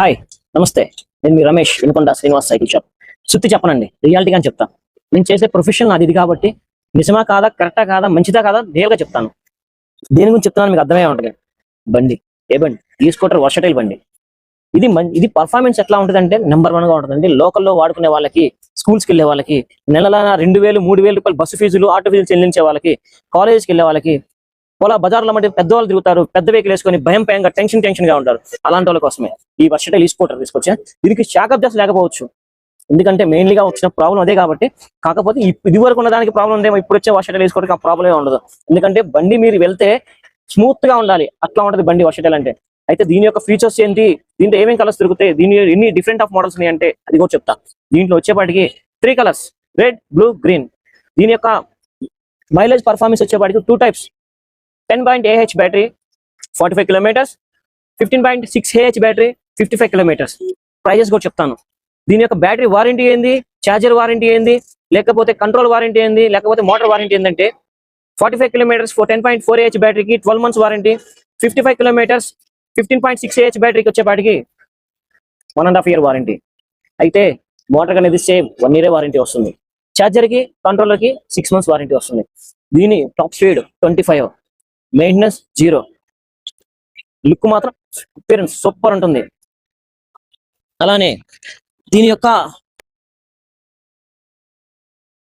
Hi నమస్తే. నేను మీ రమేష్ వినుకొండ శ్రీనివాస్ సైకిల్ షాప్. సుత్తి చెప్పనండి రియాలిటీగా చెప్తా నేను చేసే ప్రొఫెషన్ నాది ఇది కాబట్టి నిజమా కాదా కరెక్టా కాదా మంచిదా కాదా నేరుగా చెప్తాను. దేని గురించి చెప్తున్నాను మీకు అర్థమే ఉంటుంది. బండి. ఏ బండి? ఈ స్కూటర్ వర్షటైల్ బండి. ఇది ఇది పర్ఫార్మెన్స్ ఎట్లా ఉంటుందంటే నెంబర్ వన్గా ఉంటుందండి. లోకల్లో వాడుకునే వాళ్ళకి స్కూల్స్కి వెళ్ళే వాళ్ళకి నెలల రెండు వేలు మూడు వేలు రూపాయలు బస్సు ఫీజులు ఆటో ఫీజులు చెల్లించే వాళ్ళకి కాలేజీకి వెళ్ళే వాళ్ళకి పొలా బజార్లో మధ్య పెద్దవాళ్ళు తిరుగుతారు పెద్ద వెహికల్ వేసుకొని భయం భయంగా టెన్షన్ టెన్షన్గా ఉంటారు. అలాంటి వాళ్ళ కోసమే. ఈ వర్షటైల్ ఈ స్కూటర్ తీసుకొచ్చా. దీనికి షాకప్ జస్ట్ లేకపోవచ్చు. ఎందుకంటే మెయిన్లీగా వచ్చిన ప్రాబ్లం అదే కాబట్టి. కాకపోతే ఇది వరకు ఉన్న దానికి ప్రాబ్లం ఉందేమో ఇప్పుడు వచ్చే వర్షటైల్ వేసుకోవడానికి ఆ ప్రాబ్లమే ఉండదు. ఎందుకంటే బండి మీరు వెళ్తే స్మూత్గా ఉండాలి. అట్లా ఉంటది బండి వర్షటైల్ అంటే. అయితే దీని యొక్క ఫీచర్స్ ఏంటి? దీంట్లో ఏమేమి కలర్స్ దొరుకుతాయి దీని ఎన్ని డిఫరెంట్ ఆఫ్ మోడల్స్ ఉన్నాయి అంటే అది కూడా చెప్తా. దీంట్లో వచ్చేపాటికి three colours red blue green దీని యొక్క మైలేజ్ పర్ఫార్మెన్స్ వచ్చేపాటికి two types ten point AH battery forty five kilometres fifteen point six AH battery fifty five kilometres prices కూడా చెప్తాను. దీని యొక్క బ్యాటరీ వారంటీ ఏంది? ఛార్జర్ వారంటీ ఏంది? లేకపోతే కంట్రోల్ వారంటీ ఏంది? లేకపోతే మోటార్ వారంటీ ఏంటంటే forty five kilometres four ten point four AH బ్యాటరీకి twelve months warranty fifty five kilometres fifteen point six AH బ్యాటరీకి వచ్చేపాటికి one and half year warranty అయితే motor అనేది same one year warranty వస్తుంది. ఛార్జర్కి కి six months warranty వస్తుంది. దీని top speed twenty five maintenance zero look మాత్రం appearance super ఉంటుంది. అలానే దీని యొక్క